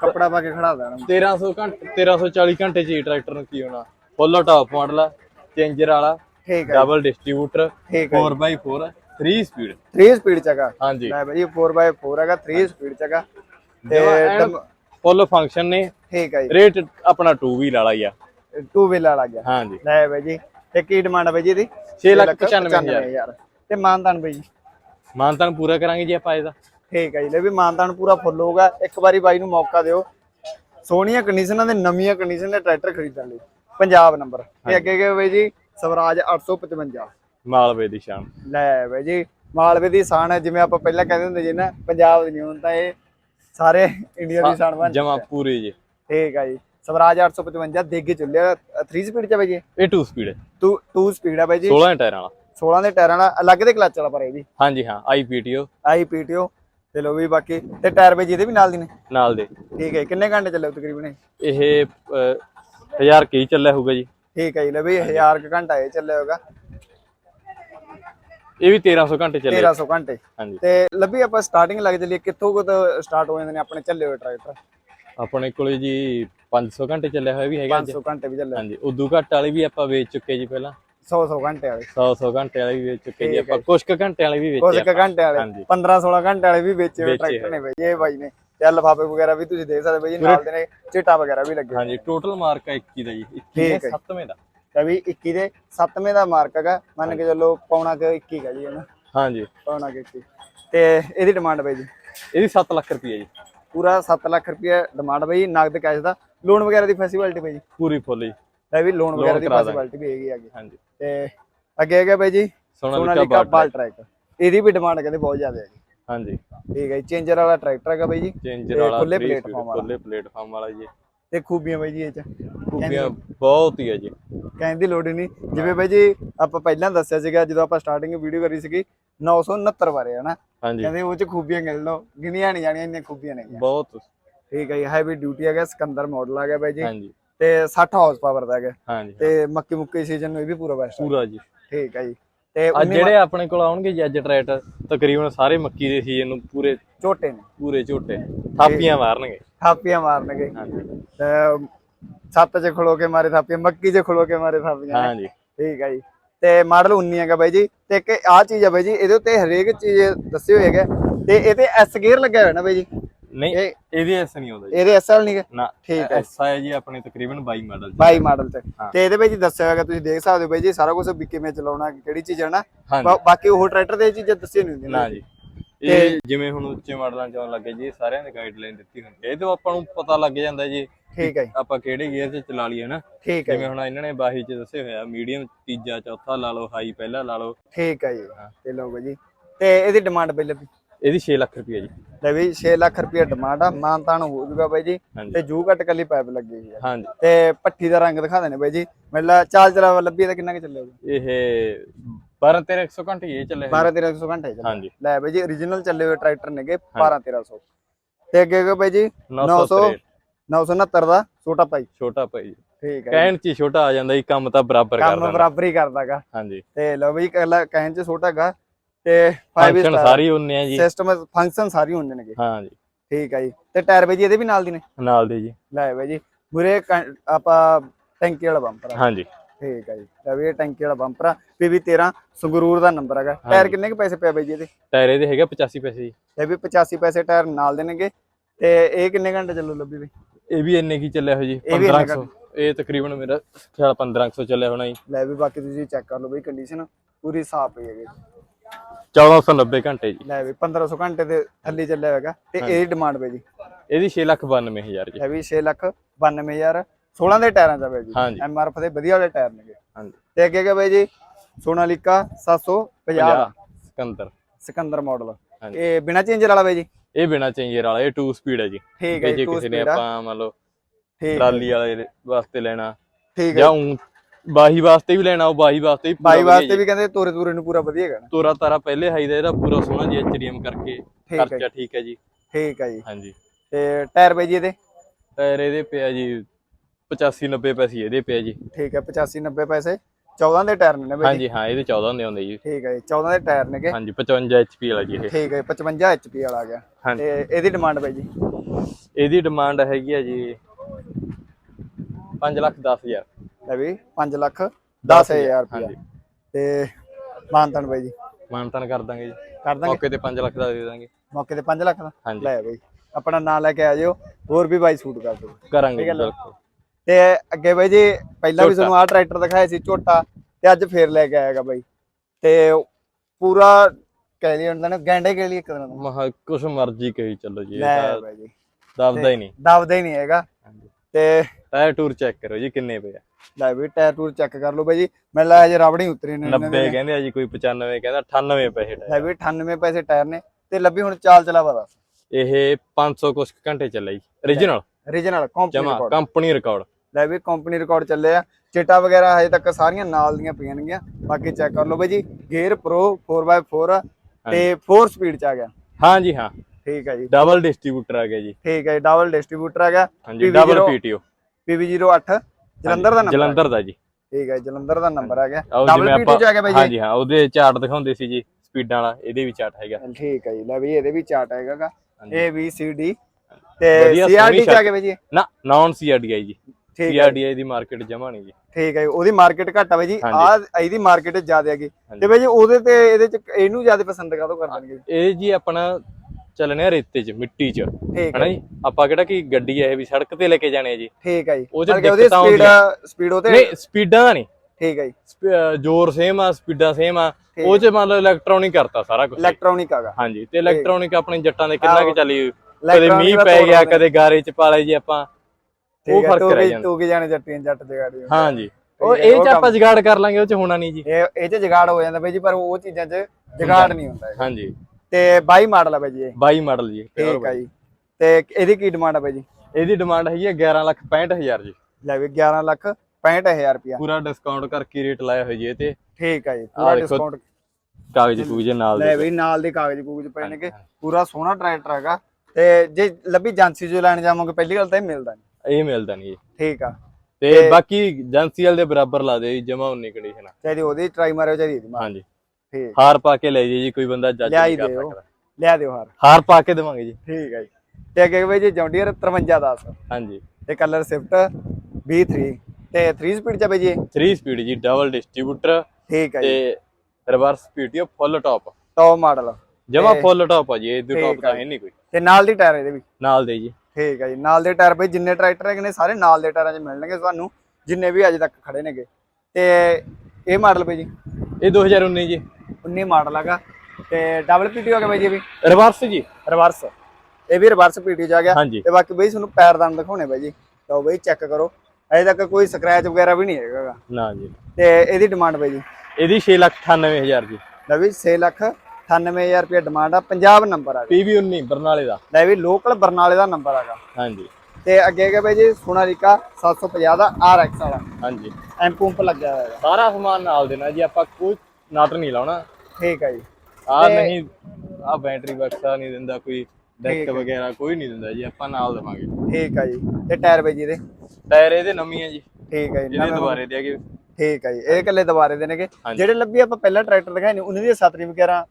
ਕੱਪੜਾ ਪਾ ਕੇ ਖੜਾ ਦੇਣਾ। 1300 ਘੰਟੇ 1340 ਘੰਟੇ ਚ ਹੀ ਟਰੈਕਟਰ ਨੂੰ ਕੀ ਹੋਣਾ? ਫੁੱਲ ਟਾਪ ਮਾਡਲ ਆ ਚੇਂਜਰ ਵਾਲਾ ਠੀਕ ਹੈ ਡਬਲ ਡਿਸਟ੍ਰੀਬਿਊਟਰ ਠੀਕ ਹੈ 4x4 3 ਸਪੀਡ 3 ਸਪੀਡ ਚ ਹੈਗਾ। ਹਾਂਜੀ। ਲੈ ਜੀ 4x4 ਹੈਗਾ 3 ਸਪੀਡ ਚ ਹੈਗਾ। ਤੇ ਫੁੱਲ ਫੰਕਸ਼ਨ ਨੇ। ਠੀਕ ਹੈ ਜੀ। ਰੇਟ ਆਪਣਾ 2 ਵੀਲ ਵਾਲਾ ਹੀ ਆ। 2 ਵੀਲ ਵਾਲਾ ਗਿਆ। ਹਾਂਜੀ। ਲੈ ਬਾਈ ਜੀ ਤੇ ਕੀ ਡਿਮਾਂਡ ਹੈ ਬਾਈ ਜੀ ਇਹਦੀ। 695000 ਤੇ ਮਾਨਤਾਨ ਬਾਈ ਜੀ। ਮਾਨਤਾਨ ਪੂਰਾ ਕਰਾਂਗੇ ਜੀ ਆਪਾਂ ਇਹਦਾ। ਠੀਕ ਹੈ ਜੀ ਲੈ ਵੀ ਮਾਨਤਾਨ ਪੂਰਾ ਫੁੱਲ ਹੋਊਗਾ ਇੱਕ ਵਾਰੀ ਬਾਈ ਨੂੰ ਮੌਕਾ ਦਿਓ। ਸੋਹਣੀਆਂ ਕੰਡੀਸ਼ਨਾਂ ਦੇ ਨਵੀਆਂ ਕੰਡੀਸ਼ਨ ਦੇ ਟਰੈਕਟਰ ਖਰੀਦਣ ਲਈ। ਪੰਜਾਬ ਨੰਬਰ ਤੇ ਅੱਗੇ ਗਏ ਬਾਈ ਜੀ? ਸਵਰਾਜ 855 ਮਾਲਵੇ ਦੀ ਸ਼ਾਨ। ਲੈ ਬਾਈ ਜੀ ਮਾਲਵੇ ਦੀ ਸ਼ਾਨ ਹੈ। ਜਿਵੇਂ ਆਪਾਂ ਪਹਿਲਾਂ ਕਹਿੰਦੇ ਹੁੰਦੇ ਸੀ ਨਾ ਪੰਜਾਬ ਦੀ ਨਹੀਂ ਹੁਣ ਤਾਂ ਇਹ ਸਾਰੇ ਇੰਡੀਆ ਦੀ ਸ਼ਾਨ ਬਣ ਜਮਾ ਪੂਰੀ ਜੀ। ਠੀਕ ਹੈ ਜੀ। ਸਵਰਾਜ 855 ਦੇਗੇ ਚੱਲਿਆ। 3 ਸਪੀਡ ਚ ਬਾਈ ਜੀ? ਇਹ 2 ਸਪੀਡ 2 2 ਸਪੀਡ ਹੈ ਬਾਈ ਜੀ। 16 ਟਾਇਰਾਂ ਵਾਲਾ। 16 ਦੇ ਟਾਇਰਾਂ ਨਾਲ ਅਲੱਗ ਦੇ ਕਲਚ ਵਾਲਾ ਪਰ ਇਹ ਵੀ। ਹਾਂਜੀ ਹਾਂ ਆਈਪੀਟੀਓ ਆਈ ਪੀਟੀਓ ਤੇ ਲੋ ਵੀ ਬਾਕੀ ਤੇ ਟਾਇਰ ਬਾਈ ਜੀ ਇਹਦੇ ਵੀ ਨਾਲ ਦੀ ਨੇ? ਨਾਲ ਦੇ। ਠੀਕ ਹੈ ਕਿੰਨੇ ਘੰਟੇ ਚੱਲੇ ਤਕਰੀਬਨ ਇਹ? ਇਹ 1000 ਕੀ ਚੱਲਿਆ ਹੋਊਗਾ ਜੀ। ਠੀਕ ਹੈ ਜੀ ਲੈ ਵੀ 1000 ਕੁ ਘੰਟਾ ਇਹ ਚੱਲਿਆ ਹੋਗਾ ਇਹ ਵੀ 1300 ਘੰਟੇ ਚੱਲੇ। 1300 ਘੰਟੇ। ਹਾਂਜੀ। ਤੇ ਲੱਭੀ ਆਪਾਂ ਸਟਾਰਟਿੰਗ ਲੱਗ ਜਲੀਏ ਕਿੱਥੋਂ ਕੋ ਸਟਾਰਟ ਹੋ ਜਾਂਦੇ ਨੇ ਆਪਣੇ ਚੱਲੇ ਹੋਏ ਟਰੈਕਟਰ ਆਪਣੇ ਕੋਲੇ ਜੀ 500 ਘੰਟੇ ਚੱਲਿਆ ਹੋਇਆ ਵੀ ਹੈਗਾ ਅੱਜ। 500 ਘੰਟੇ ਵੀ ਚੱਲੇ ਹਾਂਜੀ ਉਦੋਂ ਘੱਟ ਵਾਲੇ ਵੀ ਆਪਾਂ ਵੇਚ ਚੁੱਕੇ ਜੀ ਪਹਿਲਾਂ। 100 100 ਘੰਟੇ ਵਾਲੇ। 100 100 ਘੰਟੇ ਵਾਲੇ ਵੀ ਵੇਚ ਚੁੱਕੇ ਜੀ ਆਪਾਂ ਕੁਝ ਕੁ ਘੰਟੇ ਵਾਲੇ ਵੀ ਕੁਝ ਵੇਚੇ ਕੁ ਘੰਟੇ ਵਾਲੇ। ਹਾਂਜੀ। 15 16 ਘੰਟੇ ਵਾਲੇ ਵੀ ਵੇਚੇ ਟਰੈਕਟਰ ਨੇ ਬਾਈ ਇਹ ਬਾਈ ਨੇ। ਤੇ ਲਿਫਾਫੇ ਵਗੈਰਾ ਵੀ ਤੁਸੀਂ ਦੇਖ ਸਕਦੇ ਬਾਈ ਨਾਲ ਦੇ ਨੇ ਚਿੱਟਾ ਵਗੈਰਾ ਵੀ ਲੱਗੇ ਹਾਂਜੀ ਟੋਟਲ ਮਾਰਕ ਹੈ 21 ਦਾ ਜੀ। 21 ਠੀਕ ਦੇ ਹੈ। 7ਵੇਂ ਦਾ। ਤੇ ਵੀ 21 ਦੇ 7ਵੇਂ ਦਾ ਮਾਰਕ ਹੈਗਾ ਮੰਨ ਕੇ ਚੱਲੋ ਪੌਣਾ ਕਿ 21 ਹੈ ਜੀ ਇਹਨੂੰ। ਹਾਂਜੀ। ਪੌਣਾ ਕਿ 21 ਤੇ ਇਹਦੀ ਡਿਮਾਂਡ ਬਾਈ ਜੀ? ਇਹਦੀ 7 ਲੱਖ ਰੁਪਏ ਜੀ। ਪੂਰਾ 7 ਲੱਖ ਰੁਪਏ ਡਿਮਾਂਡ ਬਾਈ ਨਗਦ ਕੈਸ਼ ਦਾ। ਲੋਨ ਵਗੈਰਾ ਦੀ ਫੈਸਿਲਿਟੀ ਬਾਈ ਜੀ? ਪੂਰੀ ਫੁੱਲ ਜੀ। ਇਹ ਵੀ ਲੋਨ ਵਗੈਰਾ ਦੀ। ਫੈਸਿਲਿਟੀ ਵੀ ਹੈਗੀ ਹੈਗੀ ਹਾਂਜੀ। ਤੇ ਅੱਗੇ ਹੈਗਾ ਬਾਈ ਜੀ ਸੋਨਾਲੀਕਾ ਬਾਲ ਟਰੈਕ ਇਹਦੀ ਵੀ ਡਿਮਾਂਡ ਕਹਿੰਦੇ ਬਹੁਤ ਜ਼ਿਆਦਾ ਹੈਗੀ। ਹਾਂਜੀ। ਠੀਕ ਹੈ ਚੇਂਜਰ ਵਾਲਾ ਟਰੈਕਟਰ ਹੈਗਾ ਬਾਈ ਜੀ। ਚੇਂਜਰ ਵਾਲਾ ਖੁੱਲੇ ਪਲੇਟਫਾਰਮ ਵਾਲਾ। ਖੁੱਲੇ ਪਲੇਟਫਾਰਮ ਵਾਲਾ ਜੀ। ਤੇ ਖੂਬੀਆਂ ਬਾਈ ਜੀ ਇਹ ਚ। ਖੂਬੀਆਂ ਬਹੁਤ ਹੀ ਹੈ ਜੀ। ਕਹਿਣ ਦੀ ਲੋੜ ਹੀ ਨਹੀਂ। ਜਿਵੇਂ ਬਾਈ ਜੀ ਆਪਾਂ ਪਹਿਲਾਂ ਦੱਸਿਆ ਸੀਗਾ ਜਦੋਂ ਆਪਾਂ ਸਟਾਰਟਿੰਗ ਵੀਡੀਓ ਕਰੀ ਸੀਗੀ 969 ਬਾਰੇ ਹਨਾ? ਕਹਿੰਦੇ ਉਹ ਚ ਖੂਬੀਆਂ ਗਿਣ ਲਓ। ਗਿਣੀਆਂ ਨਹੀਂ ਜਾਣੀਆਂ ਇੰਨੀਆਂ ਖੂਬੀਆਂ ਨੇ ਬਹੁਤ। ਠੀਕ ਹੈ ਜੀ ਹੈਵੀ ਡਿਊਟੀ ਹੈਗਾ ਸਿਕੰਦਰ ਮਾਡਲ ਆ ਗਿਆ ਬਾਈ ਜੀ। ਹਾਂਜੀ। ਤੇ 60 ਹਾਰਸ ਪਾਵਰ ਦਾ ਹੈਗਾ। ਹਾਂਜੀ ਤੇ ਮੱਕੀ ਮੁੱਕੀ ਸੀਜ਼ਨ ਨੂੰ ਇਹ ਵੀ ਪੂਰਾ ਬੈਸਟ ਪੂਰਾ ਜੀ। ਠੀਕ ਹੈ ਜੀ। ਤੇ ਅੱਜ 19 ਜਿਹੜੇ ਆਪਣੇ ਕੋਲ ਆਉਣਗੇ ਜੀ ਅੱਜ ਟਰੈਕਟਰ ਤਕਰੀਬਨ ਸਾਰੇ ਮੱਕੀ ਦੇ ਸੀਜ਼ਨ ਨੂੰ ਪੂਰੇ ਝੋਟੇ ਨੇ। ਪੂਰੇ ਝੋਟੇ ਥਾਪੀਆਂ ਮਾਰਨਗੇ। ਥਾਪੀਆਂ ਮਾਰਨਗੇ। ਹਾਂਜੀ। ਤੇ ਸੱਤ ਚ ਖਲੋ ਕੇ ਮਾਰੇ ਥਾਪੀਆਂ ਮੱਕੀ ਚ ਖਲੋ ਕੇ ਮਾਰੇ ਥਾਪੀਆਂ। ਹਾਂਜੀ। ਠੀਕ ਹੈ ਜੀ। ਤੇ ਮਾਡਲ 19 ਹੈਗਾ ਬਾਈ ਜੀ। ਤੇ ਇੱਕ ਆ ਚੀਜ਼ ਹੈ ਬਾਈ ਜੀ ਇਹਦੇ ਉੱਤੇ ਹਰੇਕ ਚੀਜ਼ ਦੱਸੇ ਹੋਏ ਹੈਗੇ। ਤੇ ਇਹਦੇ ਐਸ ਗੇਅਰ ਲੱਗਿਆ ਹੋਇਆ ਨਾ ਬਾਈ ਜੀ। ਨਹੀਂ ਇਹ ਇਹਦੇ ਐਸ ਨਹੀਂ ਆਉਂਦਾ ਜੀ। ਇਹਦੇ ਐਸ ਵਾਲ ਨਹੀਂ ਨਾ ਠੀਕ ਹੈ। ਐਸ ਹੈ ਜੀ ਆਪਣੇ ਤਕਰੀਬਨ 22 ਮਾਡਲ ਜੀ 22 ਮਾਡਲ ਤੇ। ਤੇ ਇਹਦੇ ਵਿੱਚ ਦੱਸਿਆ ਹੋਇਆ ਤੁਸੀਂ ਦੇਖ ਸਕਦੇ ਹੋ ਬਾਈ ਜੀ ਸਾਰਾ ਕੁਝ ਵੀ ਕਿਵੇਂ ਚਲਾਉਣਾ ਕਿਹੜੀ ਚੀਜ਼ ਹੈ ਨਾ। ਬਾਕੀ ਉਹ ਟਰੈਕਟਰ ਦੇ ਚੀਜ਼ਾਂ ਦੱਸੀਆਂ ਨਹੀਂ ਹੁੰਦੀਆਂ ਨਾ ਜੀ। ਇਹ ਜਿਵੇਂ ਹੁਣ ਉੱਚੇ ਮਾਡਲਾਂ ਚ ਆਉਣ ਲੱਗੇ ਜੀ ਸਾਰਿਆਂ ਦੀ ਗਾਈਡਲਾਈਨ ਦਿੱਤੀ ਹੁੰਦੀ ਹੈ। ਇਹ ਤੋਂ ਆਪਾਂ ਨੂੰ ਪਤਾ ਲੱਗ ਜਾਂਦਾ ਜੀ ਠੀਕ ਹੈ ਆਪਾਂ ਕਿਹੜੇ ਗੇਅਰ 'ਚ ਚਲਾ ਲਈਏ ਨਾ। ਠੀਕ ਹੈ ਜਿਵੇਂ ਹੁਣ ਇਹਨਾਂ ਨੇ ਬਾਹੀ 'ਚ ਦੱਸੇ ਹੋਇਆ ਮੀਡੀਅਮ ਤੀਜਾ ਚੌਥਾ ਲਾ ਲਓ ਹਾਈ ਪਹਿਲਾ ਲਾ ਲਓ। ਠੀਕ ਹੈ ਜੀ। ਤੇ ਲਓ ਜੀ। ਤੇ ਇਹਦੀ ਡਿਮਾਂਡ ਪਹਿਲੇ ਵੀ ਇਹਦੀ 6 ਲੱਖ ਰੁਪਏ ਜੀ। ਲੈ ਵੀ 6 ਲੱਖ ਰੁਪਏ ਡਿਮਾਂਡ ਆ ਮਾਨਤਾਨ ਹੋ ਜਾਊਗਾ ਬਾਈ ਜੀ। ਤੇ ਜੂ ਕੱਟ ਕੱਲੀ ਪਾਈਪ ਲੱਗੀ ਹੋਈ ਹਾਂਜੀ। ਤੇ ਪੱਠੀ ਦਾ ਰੰਗ ਦਿਖਾ ਦੇਣੇ ਬਾਈ ਜੀ। ਚਾਲ ਚਲਾ ਲੱਭੀ ਤਾਂ ਕਿੰਨਾ ਕਿ ਚੱਲੇ ਹੋਊਗਾ ਇਹ 12 13 100 ਘੰਟੇ ਇਹ ਚੱਲੇ ਹੋਏ। 12 1300 ਘੰਟੇ ਚੱਲੇ ਹਾਂਜੀ। ਲੈ ਬਾਈ ਜੀ origignal ਚੱਲੇ ਹੋਏ ਟਰੈਕਟਰ ਨੇਗੇ 12 1300 ਤੇ ਅੱਗੇ ਅੱਗੇ ਬਾਈ ਜੀ 900 963 969 ਦਾ ਛੋਟਾ ਭਾਈ। ਛੋਟਾ ਭਾਈ। ਜੀ ਠੀਕ ਹੈ ਕਹਿਣ 'ਚ ਛੋਟਾ ਆ ਜਾਂਦਾ ਜੀ ਕੰਮ ਤਾਂ ਬਰਾਬਰ ਕਰ ਕੰਮ ਬਰਾਬਰ ਹੀ ਕਰਦਾਗਾ। ਹਾਂਜੀ। ਤੇ ਲਓ ਬਈ ਕਹਿਣ ਚ ਛੋਟਾ ਹੈਗਾ ਤੇ 5 ਫੰਕਸ਼ਨ ਸਾਰੀ ਹੁੰਨੇ ਆ ਜੀ। ਸਿਸਟਮ ਫੰਕਸ਼ਨ ਸਾਰੀ ਹੁੰਦੇ ਨੇਗੇ। ਹਾਂਜੀ ਠੀਕ ਹੈ ਜੀ। ਤੇ ਟਾਇਰ ਬਾਈ ਜੀ ਇਹਦੇ ਵੀ ਨਾਲ ਦੀ ਨੇ? ਨਾਲ ਦੇ ਜੀ। ਲੈ ਬਾਈ ਜੀ। ਮੁਰੇ ਆਪਾਂ ਟੈਂਕੀ ਵਾਲਾ ਬੰਪਰ ਆ। ਹਾਂਜੀ ਠੀਕ ਹੈ ਜੀ। ਲੈ ਵੀ ਇਹ ਟੈਂਕੀ ਵਾਲਾ ਬੰਪਰ ਆ। ਪੀਵੀ 13 ਸੰਗਰੂਰ ਦਾ ਨੰਬਰ ਹੈਗਾ। ਟਾਇਰ ਕਿੰਨੇ ਕੁ ਪੈਸੇ ਪਿਆ ਬਾਈ ਜੀ ਇਹਦੇ? ਟਾਇਰ ਇਹਦੇ ਹੈਗਾ 85 ਪੈਸੇ ਜੀ। ਇਹ ਵੀ 85 ਪੈਸੇ ਟਾਇਰ ਨਾਲ ਦੇਣਗੇ ਤੇ ਇਹ ਕਿੰਨੇ ਘੰਟੇ ਚੱਲੂ ਲੱਭੀ ਬਈ? ਇਹ ਵੀ ਇੰਨੇ ਕੀ ਚੱਲਿਆ ਹੋ ਜੀ? ਇਹ ਵੀ ਇੰਨੇ 1500 ਇਹ ਤਕਰੀਬਨ ਮੇਰਾ ਖਿਆਲ 1500 ਚੱਲਿਆ ਹੋਣਾ ਜੀ। ਲੈ ਵੀ ਬਾਕੀ ਤੁਸੀਂ ਚੈੱਕ ਕਰ ਲਓ ਬਈ ਕੰਡੀਸ਼ਨ ਪੂਰੀ ਸਾਫ਼ ਪਈ ਹੈਗੀ। 1490 ਘੰਟੇ ਜੀ। ਲੈ ਵੀ 1500 ਘੰਟੇ ਦੇ ਥੱਲੇ ਚੱਲਿਆ ਹੋਏਗਾ ਤੇ ਇਹਦੀ ਡਿਮਾਂਡ ਬਈ ਜੀ। ਇਹਦੀ 692000 ਜੀ। ਇਹ ਵੀ 6 ਲੱਖ 92000 16 ਦੇ ਟਾਇਰਾਂ ਦਾ ਬਾਈ ਜੀ। ਹਾਂਜੀ। ਐਮਆਰਐਫ ਦੇ ਵਧੀਆ ਵਾਲੇ ਟਾਇਰ ਨੇਗੇ। ਹਾਂਜੀ। ਤੇ ਅੱਗੇ ਅੱਗੇ ਬਾਈ ਜੀ ਸੋਨਾਲੀਕਾ 750 ਦਾ ਸਿਕੰਦਰ ਸਿਕੰਦਰ ਮਾਡਲ। ਇਹ ਬਿਨਾ ਚੇਂਜਰ ਵਾਲਾ ਬਾਈ ਜੀ? ਇਹ ਬਿਨਾ ਚੇਂਜਰ ਵਾਲਾ ਇਹ 2 ਸਪੀਡ ਹੈ ਜੀ। ਠੀਕ ਹੈ ਜੇ ਜੀ ਕਿਸੇ ਨੇ ਆਪਾਂ ਮੰਨ ਲਓ ਟਰਾਲੀ ਵਾਲੇ ਵਾਸਤੇ ਲੈਣਾ ਠੀਕ ਜਾਂ ਹੈ ਊਂ ਬਾਹੀ ਵਾਸਤੇ ਵੀ ਲੈਣਾ ਉਹ ਬਾਹੀ ਵਾਸਤੇ ਵੀ ਬਾਈ ਵਾਸਤੇ ਵੀ ਕਹਿੰਦੇ ਤੋਰੇ ਤੋਰੇ ਨੂੰ ਪੂਰਾ ਵਧੀਆ ਹੈਗਾ ਨਾ। ਤੋਰਾ ਤਾਰਾ ਪਹਿਲੇ ਹਾਈ ਦਾ ਇਹਦਾ ਪੂਰਾ ਸੋਹਣਾ ਜੀ ਐਚਡੀਐਮ ਕਰਕੇ ਹੈ ਖਰਚਾ ਠੀਕ ਹੈ ਜੀ। ਠੀਕ ਹੈ ਜੀ। ਹਾਂਜੀ। ਤੇ ਟਾਇਰ ਬਾਈ ਜੀ ਇਹਦੇ? ਟਾਇਰ ਇਹਦੇ ਪਿਆ ਜੀ 85 90 ਪੈਸੇ ਇਹਦੇ ਪਿਆ ਜੀ। ਠੀਕ ਹੈ 85 90 ਪੈਸੇ। 14 ਦੇ ਟਾਇਰ ਨੇ ਬਾਈ ਹਾਂਜੀ ਹਾਂ ਇਹਦੇ 14 ਹੁੰਦੇ ਹੁੰਦੇ ਜੀ। ਠੀਕ ਹੈ ਜੀ 14 ਦੇ ਟਾਇਰ ਨੇਗੇ। ਹਾਂਜੀ 55 ਐਚਪੀ ਵਾਲਾ ਜੀ ਇਹ। ਠੀਕ ਹੈ ਜੀ, 55 ਐਚਪੀ ਵਾਲਾ ਆ ਗਿਆ। ਤੇ ਇਹਦੀ ਡਿਮਾਂਡ ਬਾਈ ਜੀ? ਇਹਦੀ ਡਿਮਾਂਡ ਹੈਗੀ ਆ ਜੀ 5 ਲੱਖ 10000 ਲੈ ਵੀ 5 ਲੱਖ 10000 ਰੁਪਇਆ। ਹਾਂਜੀ। ਤੇ ਮਾਨਤਨ ਬਾਈ ਜੀ। ਮਾਨਤਨ ਕਰ ਦਾਂਗੇ ਜੀ। ਕਰ ਦਾਂਗੇ? ਮੌਕੇ ਤੇ 5 ਲੱਖ ਦਾ ਦੇ ਦਾਂਗੇ। ਮੌਕੇ ਤੇ 5 ਲੱਖ ਦਾ? ਲੈ ਬਈ ਆਪਣਾ ਨਾਂ ਲੈ ਕੇ ਆ ਜਿਓ ਹੋਰ ਵੀ ਬਾਈ ਸ਼ੂਟ ਕਰ ਦਿਓ। ਕਰਾਂਗੇ ਆ। ਬਿਲਕੁਲ। ਤੇ ਅੱਗੇ ਬਾਈ ਜੀ ਪਹਿਲਾਂ ਵੀ। ਤੁਹਾਨੂੰ ਆਹ ਟਰੈਕਟਰ ਦਿਖਾਇਆ ਸੀ ਝੋਟਾ ਤੇ ਅੱਜ ਫੇਰ ਲੈ ਕੇ ਆਏਗਾ ਬਾਈ। ਤੇ ਪੂਰਾ ਕਹਿ ਲਈ ਹੁੰਦਾ ਨਾ ਗੈਂਡੇ ਕਹਿ ਲਈ ਇੱਕ ਤਰ੍ਹਾਂ ਦਾ। ਮਹਾ ਕੁਛ ਮਰਜ਼ੀ ਕਹੀ ਚੱਲੋ ਜੀ ਲੈ ਤਾਂ ਬਾਈ ਜੀ। ਦੱਬਦਾ ਹੀ ਨਹੀਂ। ਦਬਦਾ ਹੀ ਨਹੀਂ ਹੈਗਾ। ਤੇ ਟਾਇਰ ਟੂਰ ਚੈੱਕ ਕਰੋ ਜੀ ਕਿੰਨੇ ਪਏ ਆ। ਲੈ ਵੀ ਟਾਇਰ ਟੂਰ ਚੈੱਕ ਕਰ ਲਓ ਬਾਈ ਜੀ। ਮੈਨੂੰ ਲੱਗਦਾ ਜੇ ਰਬੜੀ ਉਤਰੀ ਨੇ ਇਹਨਾਂ 90 ਦੇ। ਕਹਿੰਦੇ ਆ ਜੀ ਕੋਈ 95 ਕਹਿੰਦਾ 98 ਪੈਸੇ ਲੈ ਟਾਇਰ ਵੀ 98 ਪੈਸੇ ਟਾਇਰ ਨੇ। ਤੇ ਲੱਭੀ ਹੁਣ ਚਾਲ ਚਲਾਵਾ ਦਾ ਇਹ 500 ਕੁਛ ਘੰਟੇ ਚੱਲਿਆ ਜੀ। origignal regional company record company record ਲੈ ਵੀ ਕੰਪਨੀ ਰਿਕਾਰਡ ਚੱਲੇ ਆ। ਚਿੱਟਾ ਵਗੈਰਾ ਹਜੇ ਤੱਕ ਸਾਰੀਆਂ ਨਾਲ ਦੀਆਂ ਪਈਆਂ ਨੇਗੀਆਂ। ਬਾਕੀ ਚੈੱਕ ਕਰ ਲਓ ਬਾਈ ਜੀ। ਗੇਅਰ ਪ੍ਰੋ 4x4 ਆ ਤੇ 4 ਸਪੀਡ ਚ ਆ ਗਿਆ। ਹਾਂਜੀ ਹਾਂ। ਠੀਕ ਹੈ ਜੀ। ਡਬਲ ਡਿਸਟ੍ਰੀਬਿਊਟਰ ਆ ਗਿਆ ਜੀ। ਠੀਕ ਹੈ ਡਬਲ ਡਿਸਟ੍ਰੀਬਿਊਟਰ ਆ ਗਿਆ। ਹਾਂਜੀ ਡਬਲ ਪੀਟੀਓ PV08 ਜਲੰਧਰ ਦਾ ਨੰਬਰ ਜਲੰਧਰ ਦਾ ਜੀ। ਠੀਕ ਹੈ ਜਲੰਧਰ ਦਾ ਨੰਬਰ ਆ ਗਿਆ। ਪੀਟੀ ਚ ਆ ਗਿਆ ਬਾਈ ਜੀ। ਹਾਂਜੀ ਹਾਂ ਉਹਦੇ ਚਾਰਟ ਦਿਖਾਉਂਦੇ ਸੀ ਜੀ ਸਪੀਡਾਂ ਵਾਲਾ ਇਹਦੇ ਵੀ ਚਾਰਟ ਹੈਗਾ। ਠੀਕ ਹੈ ਜੀ ਲੈ ਵੀ ਇਹਦੇ ਵੀ ਚਾਰਟ ਹੈਗਾਗਾ। A B C D ਤੇ ਸੋਹਣੀ ਚ ਆ ਗਿਆ ਬਾਈ ਜੀ। ਨਾ ਨਾਨ ਸੀਆਰਡੀਆਈ ਜੀ। ਠੀਕ ਹੈ ਸੀਆਰਡੀਆਈ ਦੀ ਮਾਰਕੀਟ ਜਮਾ ਨਹੀਂ ਜੀ। ਠੀਕ ਹੈ ਜੀ, ਉਹਦੀ ਮਾਰਕੀਟ ਘੱਟ ਆ ਬਾਈ ਜੀ। ਆ ਇਹਦੀ ਮਾਰਕੀਟ ਜ਼ਿਆਦਾ ਹੈਗੀ। ਤੇ ਬਾਈ ਜੀ ਉਹਦੇ ਤੇ ਇਹਦੇ ਚ ਇਹਨੂੰ ਜ਼ਿਆਦਾ ਪਸੰਦ ਕਾਹਤੋਂ ਕਰ ਦੇਣਗੇ? ਇਹ ਜੀ ਆਪਣਾ ਚੱਲਣੇ ਆ ਰੇਤੇ 'ਚ ਮਿੱਟੀ 'ਚ। ਠੀਕ ਹਨਾ ਜੀ? ਆਪਾਂ ਕਿਹੜਾ ਕੀ ਗੱਡੀ ਹੈ ਇਹ ਵੀ ਸੜਕ ਤੇ ਲੈ ਕੇ ਜਾਣੇ ਆ ਜੀ। ਠੀਕ ਹੈ ਜੀ। ਉਹ 'ਚ ਉਹਦੀ ਦਿੱਕਤਾਂ ਸਪੀਡ। ਸਪੀਡ ਉਹਤੇ ਨਹੀਂ ਸਪੀਡਾਂ ਦਾ ਨਹੀਂ। ਠੀਕ ਹੈ ਜੀ। ਸਪ- ਅਹ ਜ਼ੋਰ ਸੇਮ ਆ ਸਪੀਡਾਂ ਸੇਮ ਆ। ਠੀਕ ਉਹ 'ਚ ਮੰਨ ਲਓ ਇਲੈਕਟ੍ਰੋਨਿਕ ਕਰਤਾ ਸਾਰਾ ਕੁਝ ਇਲੈਕਟ੍ਰੋਨਿਕ ਹੈਗਾ ਹਾਂਜੀ ਤੇ ਇਲੈਕਟ੍ਰੋਨਿਕ ਆਪਣੇ ਜੱਟਾਂ ਦੇ ਕਿੰਨਾ ਆਹੋ। ਕਿ ਚੱਲੀ ਕਦੇ Electronic ਮੀਂਹ ਦਾ ਪੈ ਤੋੜ ਗਿਆ। ਕਦੇ ਗਾਰੇ 'ਚ ਪਾ ਲਏ ਜੀ ਆਪਾਂ। ਉਹ ਠੀਕ ਹੈ ਫ਼ਰਕ ਤੂੰ ਰਹਿ ਜਾਂਦਾ। ਤੂੰ ਕੀ ਜਾਣੇ ਜੱਟੀਆਂ ਜੱਟ ਜਗਾੜੀ ਹਾਂਜੀ। ਉਹ ਇਹ ਚ ਆਪਾਂ ਜਗਾੜ ਕਰ ਲਾਂਗੇ ਉਹ ਚ ਹੋਣਾ ਨਹੀਂ ਜੀ। ਇਹ ਇਹ ਚ ਜਗਾੜ ਹੋ ਜਾਂਦਾ ਬਾਈ ਜੀ ਪਰ ਉਹ ਚੀਜ਼ਾਂ ਚ ਜਗਾੜ ਨਹੀਂ ਹੁੰਦਾ ਹੈਗਾ। ਹਾਂਜੀ। ਤੇ 22 ਮਾਡਲ ਹੈ ਬਾਈ ਜੀ ਇਹ। 22 ਮਾਡਲ ਜੀ ਠੀਕ ਹੈ ਜੀ। ਤੇ ਇਹਦੀ ਕੀ ਡਿਮਾਂਡ ਹੈ ਬਾਈ ਜੀ? ਇਹਦੀ ਡਿਮਾਂਡ ਹੈਗੀ ਹੈ 11 ਲੱਖ 65000 ਜੀ। ਲੈ ਵੀ 11 ਲੱਖ 65000 ਰੁਪਿਆ ਪੂਰਾ ਡਿਸਕਾਊਂਟ ਕਰਕੇ ਰੇਟ ਲਾਇਆ ਹੋਇਆ ਜੀ ਇਹ ਤੇ। ਠੀਕ ਹੈ ਜੀ ਪੂਰਾ ਡਿਸਕਾਊਂਟ ਕਾਗਜ਼ ਕੂਗਜ਼ ਨਾਲ ਲੈ ਵੀ ਨਾਲ ਦੇ ਕਾਗਜ਼ ਕੂਗਜ਼ ਪਏ ਨੇਗੇ। ਪੂਰਾ ਸੋਹਣਾ ਟਰੈਕਟਰ ਹੈਗਾ। ਤੇ ਜੇ ਲੱਭੀ ਏਜੰਸੀ ਜੋ ਲੈਣ ਜਾਵਾਂਗੇ ਪਹਿਲੀ ਗੱਲ ਤਾਂ ਇਹ ਮਿਲਦਾ ਨਹੀਂ। ਇਹ ਮਿਲਦਾ ਨਹੀਂ ਜੀ। ਠੀਕ ਆ। ਤੇ ਬਾਕੀ ਏਜੰਸੀ ਵਾਲੇ ਦੇ ਬਰਾਬਰ ਲਾ ਦੇ ਜਮਾ ਉਨੀ ਕੰਡੀਸ਼ਨ ਚਾਹੀਦੀ ਉਹਦੀ ਟਰਾਈ ਮਾਰਿਓ ਚਾਹੀਦੀ ਹਾਂਜੀ। ਠੀਕ। ਹਾਰ ਪਾ ਕੇ ਲੈ ਜੀ ਜੀ ਕੋਈ ਬੰਦਾ ਜੱਜ ਲਿਆ ਹੀ ਨਹੀਂ ਕਰ ਦਿਓ। ਸਕਦਾ। ਲਿਆ ਦਿਓ ਹਾਰ। ਹਾਰ ਪਾ ਕੇ ਦੇਵਾਂਗੇ ਜੀ। ਠੀਕ ਹੈ ਜੀ। ਤੇ ਅੱਗੇ ਬਾਈ ਜੀ ਜੌਂਡੀਅਰ 5310 ਹਾਂਜੀ। ਤੇ ਕਲਰ ਸਿਫਟ B3 ਤੇ 3 ਸਪੀਡ ਚ ਬਾਈ ਜੀ। ਇਹ? 3 ਸਪੀਡ ਜੀ ਡਬਲ ਡਿਸਟ੍ਰੀਬਿਊਟਰ ਠੀਕ ਹੈ ਜੀ। ਤੇ ਰਿਵਰਸ ਸਪੀਡ ਹੀ ਫੁੱਲ ਟਾਪ ਟੌਪ ਮਾਡਲ ਜਮਾ ਫੁੱਲ ਟਾਪ ਆ ਜੀ ਇਹ ਠੀਕ ਟਾਪ ਤਾਂ। ਹੈ ਨਹੀਂ ਕੋਈ। ਤੇ ਨਾਲ ਦੀ ਟਾਇਰ ਇਹਦੇ ਵੀ। ਨਾਲ ਦੇ ਜੀ। ਠੀਕ ਹੈ ਜੀ। ਨਾਲ ਦੇ ਟਾਇਰ ਬਈ ਜਿੰਨੇ ਟਰੈਕਟਰ ਹੈਗੇ ਨੇ ਸਾਰੇ ਨਾਲ ਦੇ ਟਾਇਰਾਂ 'ਚ ਮਿਲਣਗੇ ਤੁਹਾਨੂੰ ਜਿੰਨੇ ਵੀ ਅੱਜ ਤੱਕ ਖੜੇ ਨੇਗੇ। ਤੇ ਇਹ ਮਾਡਲ ਬਈ ਜੀ। ਇਹ 2019 ਜੀ। 19 ਮਾਡਲ ਹੈਗਾ। ਤੇ ਡਬਲ ਪੀਟੀ ਹੋ ਗਿਆ ਬਈ ਜੀ ਇਹ ਵੀ? ਰਿਵਰਸ ਜੀ। ਰਿਵਰਸ। ਇਹ ਵੀ ਰਿਵਰਸ ਪੀਟੀ 'ਚ ਆ ਗਿਆ। ਹਾਂਜੀ। ਤੇ ਬਾਕੀ ਬਈ ਤੁਹਾਨੂੰ ਪੈਰਦਾਨ ਦਿਖਾਉਣੇ ਬਈ ਜੀ। ਤਾਂ ਬਈ ਚੈੱਕ ਕਰੋ। ਅਜੇ ਤੱਕ ਕੋਈ ਸਕ੍ਰੈਚ ਵਗੈਰਾ ਵੀ ਨਹੀਂ ਹੈਗਾ ਗਾ। ਨਾ ਜੀ। ਤੇ ਇਹਦੀ ਡਿਮਾਂਡ ਬਈ ਜੀ? ਇਹਦੀ 698000 ਜੀ। ਲੈ ਵੀ 6 ਲੱਖ 98000 ਰੁਪਏ ਡਿਮਾਂਡ ਆ। ਪੰਜਾਬ ਨੰਬਰ ਆ PV 19 ਬਰਨਾਲੇ ਦਾ। ਲੈ ਵੀ ਲੋਕਲ ਬਰਨਾਲੇ ਦਾ ਨੰਬਰ ਹੈਗਾ ਹਾਂਜੀ। ਤੇ ਅੱਗੇ ਹੈਗਾ ਬਈ ਜੀ ਸੋਨਾਲੀਕਾ 750 ਦਾ RX ਵਾਲਾ। ਹਾਂਜੀ। ਐਮ ਪੰਪ ਲੱਗਿਆ ਹੋਇਆ ਹੈਗਾ ਸਾਰਾ ਸਮਾਨ ਨਾਲ ਦੇਣਾ ਜੀ ਆਪਾਂ ਕੋਈ ਨਟ ਨਹੀਂ ਲਾਉਣਾ। ਠੀਕ ਹੈ ਜੀ। ਆ ਤੇ- ਨਹੀਂ ਆ ਬੈਟਰੀ ਬਕਸਾ ਨਹੀਂ ਦਿੰਦਾ ਕੋਈ ਡੈਕ ਵਗੈਰਾ ਕੋਈ ਨਹੀਂ ਦਿੰਦਾ ਜੀ ਆਪਾਂ ਨਾਲ ਦੇਵਾਂਗੇ। ਠੀਕ ਹੈ ਜੀ। ਤੇ ਟਾਇਰ ਬਈ ਜੀ ਇਹਦੇ ਟਾਇਰ ਇਹਦੇ ਨਵੀਂ ਆ ਜੀ। ਠੀਕ ਹੈ ਜੀ ਜਿਹਦੇ ਨਵੇਂ- ਦੁਬਾਰੇ ਦੇ ਹੈਗੇ। ਠੀਕ ਹੈ ਜੀ ਇਹ ਇਕੱਲੇ ਦੁਬਾਰੇ ਦੇ ਨੇਗੇ। ਹਾਂਜੀ। ਜਿਹੜੇ ਲੱਭੀ ਆਪਾਂ ਪਹਿਲਾਂ ਟਰੈਕਟਰ ਦਿਖਾਏ ਨੇ ਉਹਨਾਂ ਦੀ ਸਤਰੀ ਵਗੈਰਾ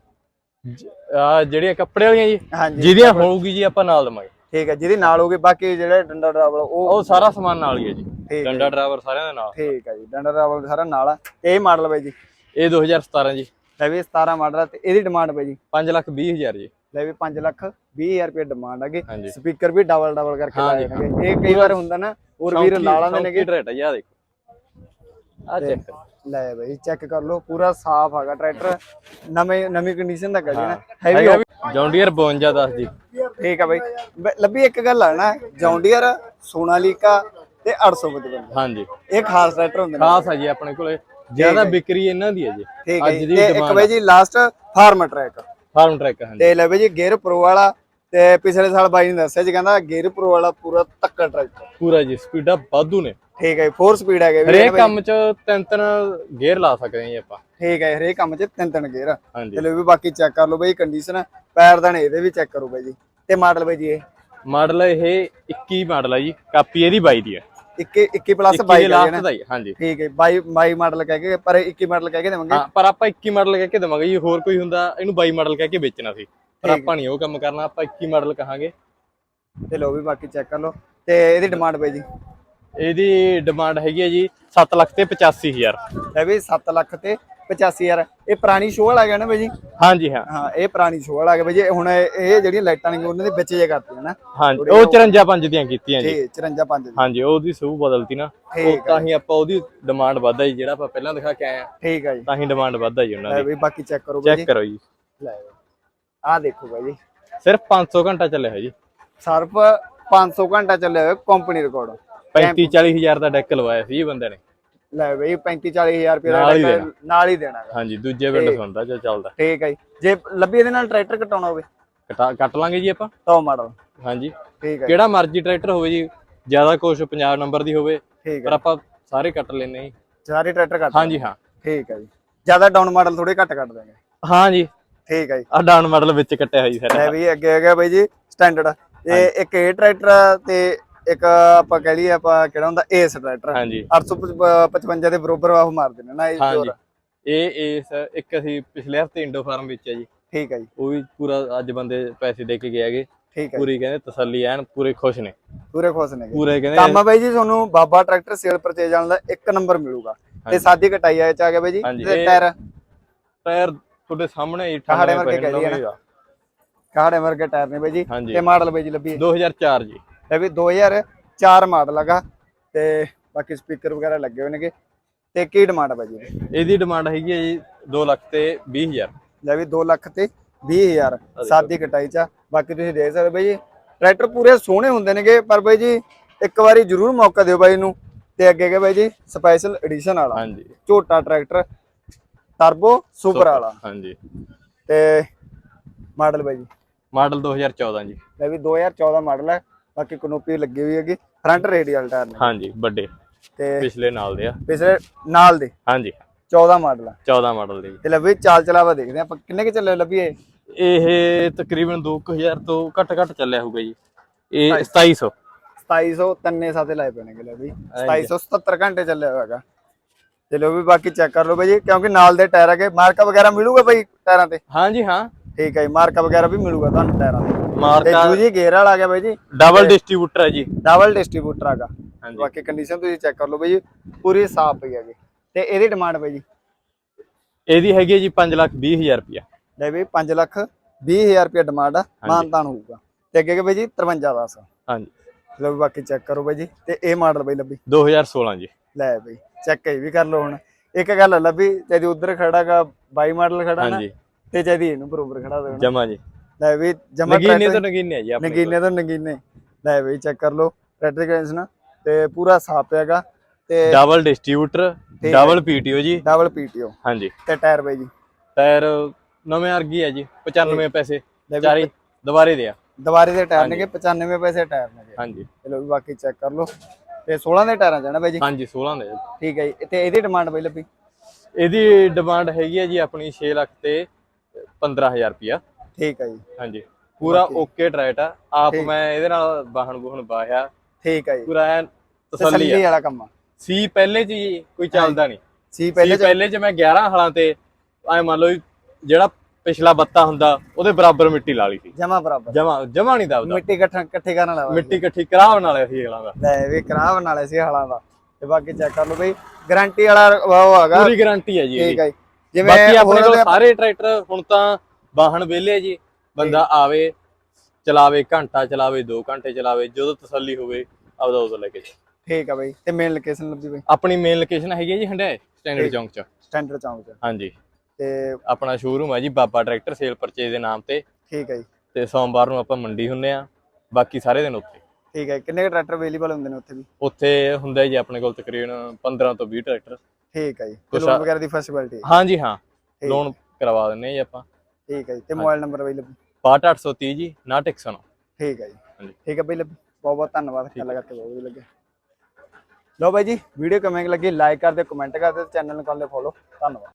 ਆ ਜਿਹੜੀਆਂ ਕੱਪੜੇ ਵਾਲੀਆਂ ਜੀ ਹਾਂਜੀ। ਜਿਹਦੀਆਂ ਹੋਊਗੀ ਜੀ ਆਪਾਂ ਨਾਲ ਦੇਵਾਂਗੇ। ਠੀਕ ਹੈ ਜਿਹਦੀ ਨਾਲ ਹੋਊਗੀ ਬਾਕੀ ਜਿਹੜੇ ਡੰਡਾ ਡਰਾਵਲ ਉਹ ਉਹ ਸਾਰਾ ਸਮਾਨ ਨਾਲ ਹੀ ਹੈ ਜੀ। ਹੈ ਡੰਡਾ ਡਰਾਈਵਰ ਸਾਰਿਆਂ ਦੇ ਨਾਲ। ਠੀਕ ਹੈ ਜੀ ਡੰਡਾ ਡਰਾਵਲ ਸਾਰਾ ਨਾਲ ਆ। ਤੇ ਇਹ ਮਾਡਲ ਬਾਈ ਜੀ? ਇਹ 2017 ਜੀ। ਲੈ ਵੀ 17 ਮਾਡਲ ਆ ਤੇ ਇਹਦੀ ਡਿਮਾਂਡ ਬਾਈ ਜੀ। 5 ਲੱਖ 20 ਹਜ਼ਾਰ ਜੀ। ਲੈ ਵੀ 5 ਲੱਖ 20000 ਰੁਪਏ ਡਿਮਾਂਡ ਹੈਗੀ ਸਪੀਕਰ ਵੀ ਡਬਲ ਡਬਲ ਕਰਕੇ ਲਾਏ ਨੇਗੇ ਇਹ ਕਈ ਵਾਰ ਹੁੰਦਾ ਨਾ ਹੋਰ ਵੀਰ ਲਾਲਾਂ ਦੇ ਨੇਗੇ। ਟਰੈਟ ਆ ਦੇਖੋ। ਆ ਚੈੱਕ ਲੈ ਬਾਈ ਚੈੱਕ ਕਰ ਲਓ ਪੂਰਾ ਸਾਫ਼ ਹੈਗਾ ਟਰੈਕਟਰ। ਨਵੇਂ ਨਵੀਂ ਕੰਡੀਸ਼ਨ ਦਾ ਗੱਡੀ ਨਾ। ਹੈਵੀ ਹੈਗਾ ਜੌਂਡੀਅਰ 52 10 ਜੀ। ਠੀਕ ਆ ਬਾਈ। ਲੱਭੀ ਇੱਕ ਗੱਲ ਆ ਨਾ ਜੌਂਡੀਅਰ ਸੋਨਾਲੀਕਾ ਤੇ 855 ਹਾਂਜੀ। ਇਹ ਖਾਸ ਟਰੈਕਟਰ ਹੁੰਦੇ ਨੇ। ਖਾਸ ਆ ਜੀ ਆਪਣੇ ਕੋਲੇ ਜ਼ਿਆਦਾ ਵਿਕਰੀ ਇਹਨਾਂ ਦੀ ਹੈ ਜੀ। ਠੀਕ ਹੈ ਅੱਜ ਦੀ ਇੱਕ ਬਾਈ ਜੀ last Farmtrac Farmtrac ਹਾਂਜੀ। ਤੇ ਲੈ ਬਾਈ ਜੀ ਗੇਅਰ ਪ੍ਰੋ ਵਾਲਾ ਤੇ ਪਿਛਲੇ ਸਾਲ ਬਾਈ ਨੇ ਦੱਸਿਆ ਜੀ ਕਹਿੰਦਾ ਗੇਅਰ ਪ੍ਰੋ ਵਾਲਾ ਪੂਰਾ ਤੱਕੜ ਟਰੈਕਟਰ ਪੂਰਾ ਜੀ ਸਪੀਡਾਂ ਵਾਧੂ ਨੇ। ਠੀਕ ਹੈ 4 ਸਪੀਡ ਹੈਗੇ ਵੀ ਹਰੇਕ ਕੰਮ 'ਚ ਤਿੰਨ ਤਿੰਨ ਗੇਅਰ ਲਾ ਸਕਦੇ ਹਾਂ ਆਪਾਂ। ਠੀਕ ਹੈ ਹਰੇਕ ਕੰਮ 'ਚ ਤਿੰਨ ਤਿੰਨ ਗੇਅਰ ਹਾਂਜੀ। ਤੇ ਲੈ ਵੀ ਬਾਕੀ ਚੈੱਕ ਕਰ ਲਓ ਬਾਈ ਕੰਡੀਸ਼ਨ ਪੈਰਦਾਨ ਇਹਦੇ ਵੀ ਚੈੱਕ ਕਰੋ ਬਾਈ ਜੀ। ਤੇ ਮਾਡਲ ਬਾਈ ਜੀ ਇਹ? ਮਾਡਲ ਇਹ 21 ਮਾਡਲ ਆ ਜੀ ਕਾਪੀ ਇਹਦੀ 22 ਦੀ ਹੈ 21 21 ਪਲੱਸ 21 22 ਦੇ ਹੈ ਲਾਸਟ ਨਾ ਦਾ ਹੀ ਹਾਂਜੀ। ਠੀਕ ਹੈ 22 22 ਮਾਡਲ ਕਹਿ ਕੇ ਪਰ 21 ਮਾਡਲ ਕਹਿ ਕੇ ਦੇਵਾਂਗੇ। ਹਾਂ ਪਰ ਆਪਾਂ 21 ਮਾਡਲ ਕਹਿ ਕੇ ਦੇਵਾਂਗੇ ਜੀ ਹੋਰ ਕੋਈ ਹੁੰਦਾ ਇਹਨੂੰ 22 ਮਾਡਲ ਕਹਿ ਕੇ ਵੇਚਣਾ ਸੀ। ਪਰ ਆਪਾਂ ਨਹੀਂ ਉਹ ਕੰਮ ਕਰਨਾ ਆਪਾਂ 21 ਮਾਡਲ ਕਹਾਂਗੇ। ਤੇ ਲੋ ਵੀ ਬਾਕੀ ਚੈੱਕ ਕਰ ਲਓ। ਤੇ ਇਹਦੀ ਡਿਮਾਂਡ ਬਾਈ ਜੀ? ਇਹਦੀ ਡਿਮਾਂਡ ਹੈਗੀ ਹੈ ਜੀ 7 ਲੱਖ ਤੇ 85000 ਇਹ ਵੀ 7 ਲੱਖ ਤੇ 85000 ਇਹ ਪੁਰਾਣੀ ਸ਼ੋਅ ਵਾਲਾ ਗਿਆ ਨਾ ਬਾਈ ਜੀ? ਹਾਂਜੀ ਹਾਂ। ਹਾਂ ਇਹ ਪੁਰਾਣੀ ਸ਼ੋਅ ਵਾਲਾ ਗਿਆ ਬਾਈ ਜੀ। ਹੁਣ ਇਹ ਜਿਹੜੀਆਂ ਲਾਈਟਾਂ ਨੇ ਉਹਨਾਂ ਦੇ ਵਿੱਚ ਜੇ ਕਰਤੀਆਂ ਨਾ। ਹਾਂਜੀ ਉਹ 54 ਪੰਜ ਦੀਆਂ ਕੀਤੀਆਂ ਜੀ। ਜੀ 54 5 ਦੀ ਹਾਂਜੀ ਉਹਦੀ ਸੂ ਬਦਲਤੀ ਨਾ। ਉਹ ਤਾਂ ਹੀ ਆਪਾਂ ਉਹਦੀ ਡਿਮਾਂਡ ਵੱਧਾ ਜੀ ਜਿਹੜਾ ਆਪਾਂ ਪਹਿਲਾਂ ਦਿਖਾ ਕੇ ਆਏ ਆ। ਠੀਕ ਹੈ ਜੀ। ਤਾਂ ਹੀ ਡਿਮਾਂਡ ਵੱਧਾ ਜੀ ਉਹਨਾਂ ਲੈ ਦੀ। ਵੀ ਬਾਕੀ ਚੈੱਕ ਕਰੋ ਬਾਈ ਚੈੱਕ ਜੀ। ਕਰੋ ਜੀ। ਲੈ ਆਹ ਦੇਖੋ ਬਾਈ ਜੀ। ਸਿਰਫ 500 ਘੰਟਾ ਚੱਲਿਆ ਹੈ ਜੀ। ਸਰਫ 500 ਘੰਟਾ ਚੱਲਿਆ ਹੋਇਆ ਕੰਪਨੀ ਰਿਕਾਰਡ 35 40 ਹਜ਼ਾਰ ਦਾ ਡੈਕ ਲਵਾਇਆ ਸੀ ਇਹ ਬੰਦੇ ਨੇ। ਲੈ ਬਈ 35 40000 ਰੁਪਏ ਦਾ ਨਾਲ ਹੀ ਟਰੈਕਟਰ ਨਾਲ ਹੀ ਦੇਣਾ ਗਾ। ਹਾਂਜੀ ਦੂਜੇ ਪਿੰਡ ਸੁਣਦਾ ਜੋ ਚੱਲਦਾ। ਠੀਕ ਹੈ ਜੀ। ਜੇ ਲੱਭੀ ਇਹਦੇ ਨਾਲ ਟਰੈਕਟਰ ਕਟਾਉਣਾ ਹੋਵੇ। ਕਟਾ ਕੱਟ ਲਾਂਗੇ ਜੀ ਆਪਾਂ? ਤਾਂ ਮਾਡਲ ਹਾਂਜੀ। ਠੀਕ ਹੈ ਕਿਹੜਾ ਮਰਜ਼ੀ ਟਰੈਕਟਰ ਹੋਵੇ ਜੀ ਜ਼ਿਆਦਾ ਕੁਛ ਪੰਜਾਬ ਨੰਬਰ ਦੀ ਹੋਵੇ ਠੀਕ ਪਰ ਹੈ ਆਪਾਂ ਸਾਰੇ ਕੱਟ ਲੈਨੇ ਜੀ। ਸਾਰੇ ਟਰੈਕਟਰ ਕੱਟ ਹਾਂਜੀ ਹਾਂ। ਠੀਕ ਹੈ ਜੀ। ਜ਼ਿਆਦਾ ਡਾਊਨ ਮਾਡਲ ਥੋੜੇ ਘੱਟ ਕੱਟ ਦਾਂਗੇ ਹਾਂ ਜੀ। ਠੀਕ ਹੈ ਜੀ। ਆ ਡਾਊਨ ਮਾਡਲ ਵਿੱਚ ਕੱਟਿਆ ਹੋਇਆ ਜੀ ਲੈ ਸਾਰਾ ਵੀ ਅੱਗੇ ਹੈਗਾ ਬਾਈ ਜੀ ਸਟੈਂਡਰਡ ਇਹ ਇੱਕ ਇਹ ਟਰੈਕਟਰ ਆ ਤੇ ਇੱਕ ਆਪਾਂ ਕਹਿ ਲਈਏ ਆਪਾਂ ਕਿਹੜਾ ਹੁੰਦਾ ਏਸ ਟਰੈਕਟਰ ਹਾਂਜੀ। 855 ਦੇ ਬਰੋਬਰ ਉਹ ਮਾਰ ਦਿੰਦੇ ਨਾ ਇਹ ਹਾਂਜੀ। ਇਹ ਇਸ ਇੱਕ ਅਸੀਂ ਪਿਛਲੇ ਹਫ਼ਤੇ ਇੰਡੋ ਫਾਰਮ ਵਿੱਚ ਹੈ ਜੀ। ਠੀਕ ਹੈ ਜੀ। ਉਹ ਵੀ ਪੂਰਾ ਅੱਜ ਬੰਦੇ ਪੈਸੇ ਦੇ ਕੇ ਗਏ ਹੈਗੇ। ਠੀਕ ਹੈ ਪੂਰੀ ਕਹਿੰਦੇ ਤਸੱਲੀ ਐਨ ਪੂਰੇ ਖੁਸ਼ ਨੇ। ਪੂਰੇ ਖੁਸ਼ ਨੇ ਪੂਰੇ ਕਹਿੰਦੇ ਕੰਮ ਬਾਈ ਜੀ ਤੁਹਾਨੂੰ ਬਾਬਾ ਟਰੈਕਟਰ ਸੇਲ ਪਰਚੇਜ ਵਾਲਾ ਦਾ ਇੱਕ ਨੰਬਰ ਮਿਲੂਗਾ। ਤੇ। ਸਾਦੀ ਕਟਾਈ ਆ ਚ ਆ ਗਿਆ ਬਾਈ ਜੀ। ਤੇ ਟਾਇਰ? ਟਾਇਰ ਤੁਹਾਡੇ ਸਾਹਮਣੇ ਹੀ ਠਾੜੇ ਵਰਗੇ ਕਹਿ ਨੇ ਕਾੜੇ ਵਰਗੇ ਟਾਇਰ ਨੇ ਬਾਈ ਜੀ। ਤੇ ਮਾਡਲ ਬਾਈ ਜੀ ਲੱਭੀ 2004 ਜੀ। ਇਹ ਵੀ 2004 ਮਾਡਲ ਹੈਗਾ ਤੇ ਬਾਕੀ ਸਪੀਕਰ ਵਗੈਰਾ ਲੱਗੇ ਹੋਏ ਨੇਗੇ। ਤੇ ਕੀ ਡਿਮਾਂਡ ਹੈ ਬਾਈ ਜੀ ਦੀ? ਇਹਦੀ ਡਿਮਾਂਡ ਹੈਗੀ ਹੈ ਜੀ 2 ਲੱਖ ਤੇ 20000 ਲੈ ਵੀ 2 ਲੱਖ ਤੇ 20000 ਸਾਦੀ ਕਟਾਈ ਚ। ਬਾਕੀ ਤੁਸੀਂ ਦੇਖ ਸਕਦੇ ਜੀ ਟਰੈਕਟਰ ਪੂਰੇ ਸੋਹਣੇ ਹੁੰਦੇ ਨੇਗੇ ਪਰ ਬਾਈ ਜੀ ਇੱਕ ਵਾਰੀ ਜ਼ਰੂਰ ਮੌਕਾ ਦਿਓ ਬਾਈ ਨੂੰ। ਤੇ ਅੱਗੇ ਕੇ ਬਾਈ ਜੀ ਸਪੈਸ਼ਲ ਐਡੀਸ਼ਨ ਵਾਲਾ ਹਾਂਜੀ। ਝੋਟਾ ਟਰੈਕਟਰ ਟਰਬੋ ਸੁਪਰ ਵਾਲਾ। ਹਾਂਜੀ। ਤੇ ਮਾਡਲ ਬਾਈ ਜੀ ਮਾਡਲ 2014 ਜੀ। ਇਹ ਵੀ 2014 ਮਾਡਲ ਹੈ ਬਾਕੀ ਕਨੋਪੀ ਲੱਗੀ ਹੋਈ ਹੈਗੀ ਫਰੰਟ ਰੇਡੀਅਲ ਟਾਇਰ ਨੇ। ਹਾਂਜੀ ਵੱਡੇ। ਤੇ ਪਿਛਲੇ ਨਾਲ ਦੇ ਆ। ਪਿਛਲੇ ਨਾਲ ਦੇ? ਹਾਂਜੀ। 14 ਮਾਡਲ ਆ। 14 ਮਾਡਲ ਦੇ। ਤੇ ਲੱਭੀ ਚਾਲ ਚਲਾਵਾ ਦੇਖਦੇ ਆਪਾਂ ਕਿੰਨੇ ਕਿ ਚੱਲੇ ਲੱਭੀ ਇਹ ਇਹ ਤਕਰੀਬਨ 2000 ਤੋਂ ਘੱਟ ਘੱਟ ਚੱਲਿਆ ਹੋਊਗਾ ਜੀ। ਇਹ 2700 2700 ਤੰਨੇ ਸਾਥੇ ਲਾਏ ਪਏ ਨੇ ਕਿ ਲੱਭੀ 2777 ਘੰਟੇ ਚੱਲਿਆ ਹੋਇਆ ਹੈਗਾ। ਚਲੋ ਵੀ ਬਾਕੀ ਚੈੱਕ ਕਰ ਲਓ ਜੀ ਕਿਉਂਕਿ ਨਾਲ ਦੇ ਟਾਇਰ ਹੈਗੇ ਮਾਰਕਾ ਵਗੈਰਾ ਮਿਲੂਗਾ ਬਾਈ ਟਾਇਰਾਂ ਤੇ? ਹਾਂਜੀ ਹਾਂ। ਠੀਕ ਹੈ ਜੀ ਮਾਰਕਾ ਵਗੈਰਾ ਵੀ ਮਿਲੂਗਾ ਤੁਹਾਨੂੰ ਟਾਇਰਾਂ ਤੇ। ਤੇ ਮਾਰਕਾ ਗੇਅਰ ਵਾਲਾ ਆ ਗਿਆ ਬਾਈ ਜੀ। ਡਬਲ ਡਿਸਟ੍ਰੀਬਿਊਟਰ ਹੈ ਜੀ। ਡਬਲ ਡਿਸਟ੍ਰੀਬਿਊਟਰ ਹਾਂਜੀ। ਬਾਕੀ ਕੰਡੀਸ਼ਨ ਤੁਸੀਂ ਚੈੱਕ ਕਰ ਲਓ ਬਾਈ ਜੀ ਪੂਰੀ ਸਾਫ਼ ਪਈ ਹੈਗੀ ਤੇ ਇਹਦੀ ਡਿਮਾਂਡ ਬਾਈ ਜੀ? ਇਹਦੀ ਹੈਗੀ ਹੈ ਜੀ 5 ਲੱਖ 20000 ਰੁਪਇਆ। ਲੈ ਵੀ 5 ਲੱਖ 20000 ਰੁਪਏ ਡਿਮਾਂਡ ਆ ਮਾਨਤਾਨ ਹੋਊਗਾ। ਤੇ ਅੱਗੇ ਕਿ ਬਾਈ ਜੀ 53 ਦਾ ਸਾ ਹਾਂਜੀ। ਲਓ ਵੀ ਬਾਕੀ ਚੈੱਕ ਕਰੋ ਬਾਈ ਜੀ। ਤੇ ਇਹ ਮਾਡਲ ਬਾਈ ਲੱਭੀ। 2016 ਜੀ। ਲੈ ਬਈ ਚੈੱਕ ਇਹ ਵੀ ਕਰ ਲਓ ਹੁਣ। ਇੱਕ ਗੱਲ ਲੱਭੀ ਚਾਹਦੀ ਉਧਰ ਖੜਾਗਾ 22 ਮਾਡਲ ਖੜਾ ਨਾ ਹਾਂਜੀ। ਤੇ ਚਾਹਦੀ ਇਹਨੂੰ ਬਰੋਬਰ ਖੜਾ ਦੇਣਾ। ਜਮਾ ਜੀ। ਲੈ ਵੀ ਜਮਾ ਨਗੀਨੇ ਤੋਂ ਨਗੀਨੇ ਜੀ ਆਪਣੇ ਨਗੀਨੇ ਤੋਂ ਨਗੀਨੇ। ਲੈ ਬਈ ਚੈੱਕ ਕਰ ਲਓ ਰੈਟਰੀ ਕੰਡੀਸ਼ਨ ਤੇ ਪੂਰਾ ਸਾਫ਼ ਹੈਗਾ। ਤੇ ਡਬਲ ਡਿਸਟ੍ਰੀਬਿਊਟਰ ਡਬਲ ਪੀਟੀਓ ਜੀ। ਡਬਲ ਪੀਟੀਓ ਹਾਂਜੀ। ਤੇ ਟਾਇਰ ਬਾਈ ਜੀ। ਟਾਇਰ ਨਵੇਂ ਅਰਗੀ ਹੈ ਜੀ 95 ਪੈਸੇ। ਵੀ ਚਾਰੇ ਦੁਬਾਰੇ ਦੇ ਆ। ਦੁਬਾਰੇ ਦੇ ਟਾਇਰ ਨੇਗੇ 95 ਪੈਸੇ ਟਾਇਰ ਨੇਗੇ। ਹਾਂਜੀ। ਚਲੋ ਵੀ ਬਾਕੀ ਚੈੱਕ ਕਰ ਲਓ। ਤੇ 16 ਦੇ ਟਾਇਰਾਂ ਜਾਣਾ ਬਾਈ ਜੀ? ਹਾਂਜੀ 16 ਦੇ ਠੀਕ ਹੈ ਜੀ। ਤੇ ਇਹਦੀ ਡਿਮਾਂਡ ਬਾਈ ਲੱਭੀ। ਇਹਦੀ ਡਿਮਾਂਡ ਹੈਗੀ ਹੈ ਜੀ ਆਪਣੀ 6 ਲੱਖ ਤੇ। 15000 ਰੁਪਇਆ। ਠੀਕ ਹੈ ਜੀ। ਹਾਂਜੀ। ਪੂਰਾ ਓਕੇ ਟਰੈਟ ਆ। ਆਪ ਮੈਂ ਇਹਦੇ ਨਾਲ ਬਾਹਣ ਬੂਹਣ ਬਾਹਿਆ ਠੀਕ ਹੈ ਜੀ। ਪੂਰਾ ਐਨ ਤਸੱਲੀ ਆ। ਵਾਲਾ ਕੰਮ ਸੀ ਪਹਿਲੇ ਹੀ ਕੋਈ ਚੱਲਦਾ ਨਹੀਂ। ਸੀ ਸੀ ਪਹਿਲੇ ਪਹਿਲੇ ਚ ਮੈਂ 11 ਹਲਾਂ ਤੇ ਐ ਮੰਨ ਲਓ ਜਿਹੜਾ ਪਿਛਲਾ ਬੱਤਾ ਹੁੰਦਾ ਉਹਦੇ ਬਰਾਬਰ ਮਿੱਟੀ ਲਾ ਲਈ ਸੀ। ਜਮਾ ਬਰਾਬਰ। ਜਮਾ ਜਮਾ ਨਹੀਂ ਦਬਦਾ। ਮਿੱਟੀ ਇਕੱਠਾ ਇਕੱਠੇ ਕਰਨ ਵਾਲਾ ਮਿੱਟੀ ਇਕੱਠੀ ਕਰਾਵ ਨਾਲ ਸੀ ਹਲਾਂ ਦਾ। ਲੈ ਵੀ ਕਰਾ ਬਣਾ ਲਿਆ ਸੀ ਹਾਲਾਂ ਦਾ। ਤੇ ਬਾਕੀ ਚੈੱਕ ਕਰ ਲਓ ਬਈ ਗਾਰੰਟੀ ਵਾਲਾ ਉਹ ਹੈਗਾ। ਪੂਰੀ ਗਾਰੰਟੀ ਹੈ ਜੀ ਠੀਕ ਹੈ ਜੀ। ਜਿਵੇਂ ਬਾਕੀ ਆਪਣੇ ਕੋਲ ਸਾਰੇ ਟਰੈਕਟਰ ਹੁਣ ਤਾਂ ਵਾਹਣ ਵਿਹਲੇ ਜੀ ਬੰਦਾ ਆਵੇ ਚਲਾਵੇ ਘੰਟਾ ਚਲਾਵੇ 2 ਘੰਟੇ ਚਲਾਵੇ ਜਦੋਂ ਤਸੱਲੀ ਹੋਵੇ ਆਪਦਾ ਉਦੋਂ ਲੈ ਕੇ। ਠੀਕ ਆ ਬਈ ਤੇ ਮੇਨ ਲੋਕੇਸ਼ਨ ਲੱਭੀ ਬਈ। ਆਪਣੀ ਮੇਨ ਲੋਕੇਸ਼ਨ ਹੈਗੀ ਹੈ ਜੀ ਹੰਡਾਏ ਸਟੈਂਡਰਡ ਚੌਂਕ 'ਚ। ਸਟੈਂਡਰਡ ਚੌਂਕ ਚ। ਹਾਂਜੀ। ਤੇ ਆਪਣਾ ਸ਼ੋਰੂਮ ਹੈ ਜੀ ਬਾਬਾ ਟਰੈਕਟਰ ਸੇਲ ਪਰਚੇਜ ਦੇ ਨਾਮ ਤੇ। ਠੀਕ ਹੈ ਜੀ। ਤੇ ਸੋਮਵਾਰ ਨੂੰ ਆਪਾਂ ਮੰਡੀ ਹੁੰਨੇ ਆ ਬਾਕੀ ਸਾਰੇ ਦਿਨ ਉੱਥੇ। ਠੀਕ ਹੈ ਕਿੰਨੇ ਟਰੈਕਟਰ ਅਵੇਲੇਬਲ ਹੁੰਦੇ ਨੇ ਉੱਥੇ ਵੀ? ਉੱਥੇ ਹੁੰਦਾ ਜੀ ਆਪਣੇ ਕੋਲ ਤਕਰੀਬਨ 15 ਤੋਂ 20 ਟਰੈਕਟਰ। ਠੀਕ ਹੈ ਜੀ। ਕੁਛ ਲੋਨ ਆ- ਵਗੈਰਾ ਦੀ ਫੈਸਿਲਿਟੀ ਹਾਂਜੀ ਹਾਂ। ਲੋਨ ਕਰਵਾ ਦਿੰਨੇ ਆ ਜੀ ਆਪਾਂ। ਠੀਕ ਹੈ ਜੀ। ਤੇ ਮੋਬਾਈਲ ਨੰਬਰ ਬਈ ਲੱਭੀ? 62830 ਜੀ 9101 ਠੀਕ ਹੈ ਜੀ। ਹਾਂਜੀ। ਠੀਕ ਹੈ ਬਈ ਲੱਭੀ। ਬਹੁਤ ਬਹੁਤ ਧੰਨਵਾਦ। ਗੱਲ ਕਰਕੇ ਬਹੁਤ ਵਧੀਆ ਲੱਗਿਆ। ਲਓ ਬਾਈ ਜੀ ਵੀਡੀਓ ਕਿਵੇਂ ਲੱਗੀ? ਲਾਈਕ ਕਰ ਦਿਓ ਕਮੈਂਟ ਕਰ ਦਿਓ ਚੈਨਲ ਨੂੰ ਕਰ ਲਿਓ ਫੋਲੋ ਧੰਨਵਾਦ।